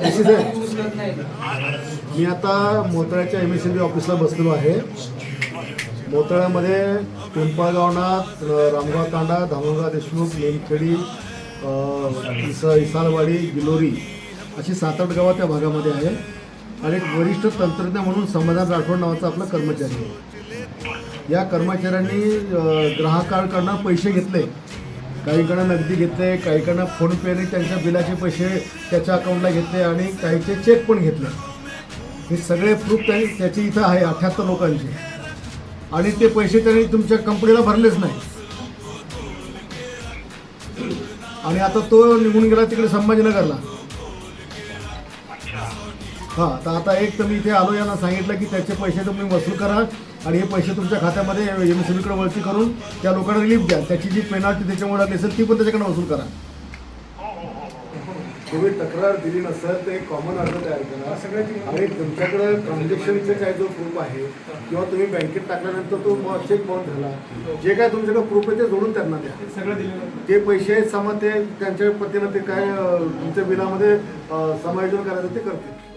AC मी आता मोतळ्याच्या एम एस सी बी ऑफिसला बसलेलो आहे. मोतळ्यामध्ये पिंपळगावनाथ रामगाव तांडा धामणगाव देशमुख लेमखेडी इसा इसालवाडी गिलोरी अशी सात आठ गावं त्या भागामध्ये आहे आणि एक वरिष्ठ तंत्रज्ञ म्हणून समाधान राठोड नावाचा आपला कर्मचारी आहे. या कर्मचाऱ्यांनी ग्राहकांकडनं पैसे घेतले. काहीकडनं नगदी घेतले काहीकडनं फोनपेने त्यांच्या बिलाचे पैसे त्याच्या अकाउंटला घेतले आणि काहीचे चेक पण घेतले. हे सगळे प्रूफ त्यांनी त्याचे इथं आहे अठ्याहत्तर लोकांचे. आणि ते पैसे त्यांनी तुमच्या कंपनीला भरलेच नाही. आणि आता तो निघून गेला तिकडे संभाजीनगरला. हां तर आता एक तर मी इथे आलो यांना सांगितलं की त्याचे पैसे तुम्ही वसूल करा आणि हे पैसे तुमच्या खात्यामध्ये एम एस वळती करून त्या लोकांना रिलीफ द्या त्याची जी पेनाल्टी त्याच्यामुळे असेल ती पण त्याच्याकडे वसूल करा. तुम्ही तक्रार दिली नसेल तर एक कॉमन अर्ज तयार करा. आणि तुमच्याकडे ट्रान्झॅक्शनचे काय जो प्रूफ आहे किंवा तुम्ही बँकेत टाकल्यानंतर तो चेक बाउंड झाला. जे काय तुमच्याकडे प्रूफ आहे ते जोडून त्यांना द्या. ते पैसे समा ते त्यांच्या पद्धतीनं ते काय तुमच्या बिलामध्ये समायोजन करायचं ते करतील.